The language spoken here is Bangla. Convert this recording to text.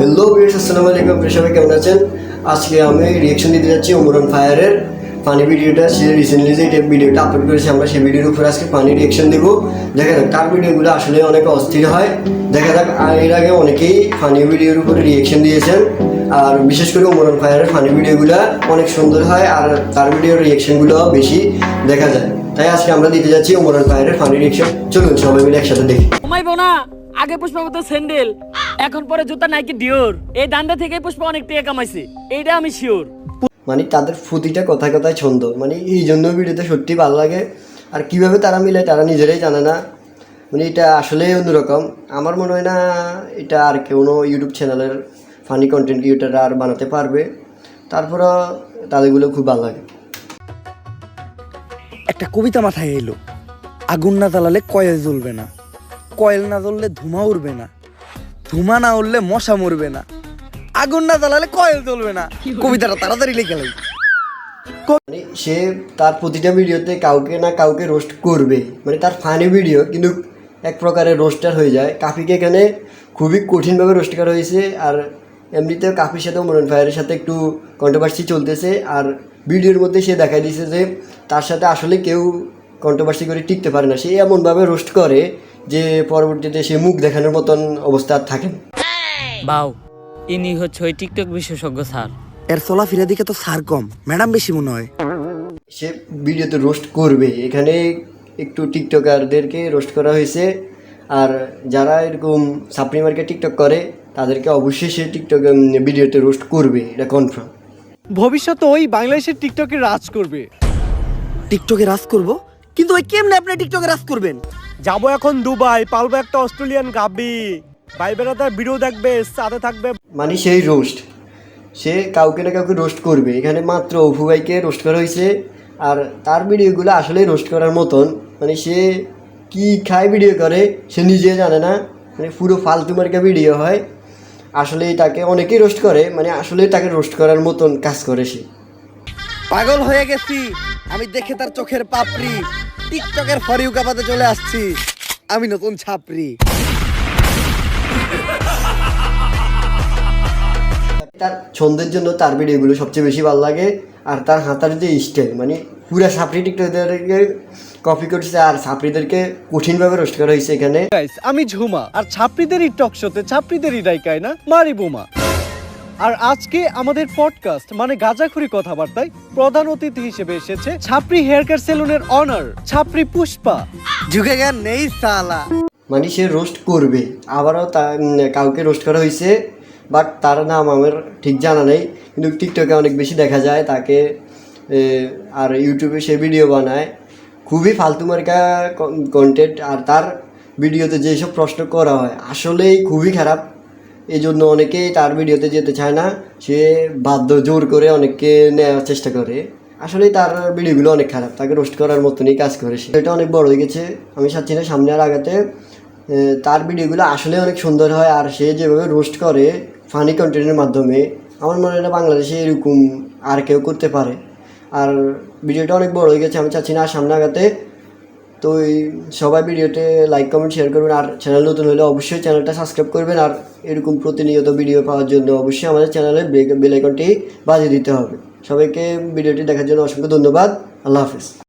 হ্যালো ভিউয়ার্স আসসালামু আলাইকুম আপনারা সবাই কেমন আছেন? আজকে আমি রিয়েকশন দিতে যাচ্ছি ওমরান ফায়ারের ফানি ভিডিওটা সে রিসেন্টলি যে ভিডিওটা আপলোড করেছে, আমরা সেই ভিডিওর উপর আজকে ফানি রিয়েকশন দেবো। দেখা যাক, তার ভিডিওগুলো আসলে অনেক অস্থির হয়। দেখা যাক এর আগে অনেকেই ফানি ভিডিওর উপরে রিয়েকশন দিয়েছেন। আর বিশেষ করে ওমরান ফায়ারের ফানি ভিডিওগুলো অনেক সুন্দর হয়, আর তার ভিডিওর রিয়েকশনগুলো বেশি দেখা যায়। তাই আজকে আমরা দিতে যাচ্ছি ওমরান ফায়ারের ফানি রিয়েকশন চলুন, সবাই মিলে একসাথে দেখি। আগে পুষ্পা তো স্যান্ডেল এখন পরে জুতা নাইকি ডিওর। এই দান্ডা থেকে পুষ্পা অনেক টাকা কামাইছে। এইটা আমি শিওর। মানে তাদের প্রতিটা কথায় কথায় ছন্দ। মানে এই জন্য ভিডিওতে সত্যি ভালো লাগে। আর কীভাবে তারা মিলে তারা নিজেরাই জানে না। মানে এটা আসলেই অন্যরকম। আমার মনে হয় না এটা আর কোনো ইউটিউব চ্যানেলের ফানি কন্টেন্ট ক্রিয়েটাররা আর বানাতে পারবে। তারপরও তাদেরগুলো খুব ভালো লাগে। একটা কবিতা মাথায় এলো। আগুন না জ্বালালে কয়েল জ্বলবে না। কয়েল না জ্বললে ধোঁয়া উড়বে না। ধুমা না উঠলে মশা মরবে না। আগুন না জ্বালালে কয়েল জ্বলবে না। কবিতাটা তাড়াতাড়ি লিখে লাই। মানে সে তার প্রতিটা ভিডিওতে কাউকে না কাউকে রোস্ট করবে। মানে তার ফানি ভিডিও কিন্তু এক প্রকারের রোস্টার হয়ে যায়। কাফিকে এখানে খুবই কঠিনভাবে রোস্ট করা হয়েছে। আর এমনিতেও কাফির সাথে মরন ফায়ারের সাথে একটু কন্ট্রোভার্সি চলতেছে। আর ভিডিওর মধ্যে সে দেখাই দিয়েছে যে তার সাথে আসলে কেউ কন্ট্রোভার্সি করে টিকতে পারে না। সে এমনভাবে রোস্ট করে যে পরবর্তীতে সে মুখ দেখানোর মতন অবস্থা আর থাকে বাউ ইনি হচ্ছে ওই টিকটক বিশেষজ্ঞ স্যার। এর চলাফেরা দিকে তো সার কম ম্যাডাম বেশি মনে হয়। সে ভিডিওতে রোস্ট করবে। এখানে একটু টিকটকারদেরকে রোস্ট করা হয়েছে। আর যারা এরকম সাপ্রি মার্কে টিকটক করে তাদেরকে অবশ্যই সে টিকটক ভিডিওতে রোস্ট করবে। এটা কনফার্ম ভবিষ্যতে ওই বাংলাদেশের টিকটকে রাজ করবে। টিকটকে রাজ করব? কিন্তু ওই কেমনে আপনি টিকটকে রাজ করবেন? যাব এখন দুবাই পালবো একটা অস্ট্রেলিয়ান গাবি। ভাই বেড়াদার ভিডিও দেখবে সাথে থাকবে। মানে সেই রোস্ট সে কাউকে না কাউকে রোস্ট করবে। এখানে মাত্র অভু ভাইকে রোস্ট করা হয়েছে। আর তার ভিডিওগুলো আসলেই রোস্ট করার মতন। মানে সে কি খায় ভিডিও করে সে নিজে জানে না। মানে পুরো ফালতু মার্কা ভিডিও হয়। আসলে তাকে অনেকেই রোস্ট করে। মানে আসলেই তাকে রোস্ট করার মতন কাজ করে সে। পাগল হয়ে গেছি। আমি দেখে তার চোখের পাপড়ি। টিকটকের ফরিউ কাপাতে চলে আসছি। আমি নতুন ছাপরি তার ছন্দের জন্য তার ভিডিওগুলো সবচেয়ে বেশি ভালো লাগে আর তার হাতার যে স্টাইল মানে পুরা সাপড়ি টিকটকদেরকে কপি করছে আর সাপড়িদেরকে কঠিনভাবে রোস্ট করা হয়েছে এখানে। আমি ঝুমা আর ছাত্রীদেরই টক শোতে ছাত্রীদেরই ডাইকায় না মারি বোমা। আর আজকে আমাদের পডকাস্ট মানে গাজাখুরি কথাবার্তায় প্রধান অতিথি হিসেবে এসেছে ছাপরি হেয়ার কেয়ার সেলুনের অনার ছাপরি পুষ্পা। ঝুঁকে জ্ঞান নেই সালা। মানে সে রোস্ট করবে, আবারও তা কাউকে রোস্ট করা হয়েছে বাট তার নাম আমার ঠিক জানা নেই, কিন্তু টিকটকে অনেক বেশি দেখা যায়, তাকে আর ইউটিউবে সে ভিডিও বানায়। খুবই ফালতু মার্কা কন্টেন্ট আর তার ভিডিওতে যেসব প্রশ্ন করা হয়, আসলেই খুবই খারাপ। এই জন্য অনেকেই তার ভিডিওতে যেতে চায় না। সে বাধ্য জোর করে অনেককে নেওয়ার চেষ্টা করে। আসলে তার ভিডিওগুলো অনেক খারাপ। তাকে রোস্ট করার মতনই কাজ করে সে। এটা অনেক বড় হয়ে গেছে। আমি চাচ্ছি না সামনে আর আগাতে। তার ভিডিওগুলো আসলে অনেক সুন্দর হয় আর সে যেভাবে রোস্ট করে ফানি কন্টেন্টের মাধ্যমে, আমার মনে হয় বাংলাদেশে এরকম আর কেউ করতে পারে। আর ভিডিওটা অনেক বড় হয়ে গেছে। আমি চাচ্ছি না সামনে আগাতে তো এই সবাই ভিডিওতে লাইক কমেন্ট শেয়ার করবেন। আর চ্যানেল নতুন হলে অবশ্যই চ্যানেলটা সাবস্ক্রাইব করবেন। আর এরকম প্রতিনিয়ত ভিডিও পাওয়ার জন্য অবশ্যই আমাদের চ্যানেলে বেল আইকনটি বাজিয়ে দিতে হবে। সবাইকে ভিডিওটি দেখার জন্য অসংখ্য ধন্যবাদ। আল্লাহ হাফিজ।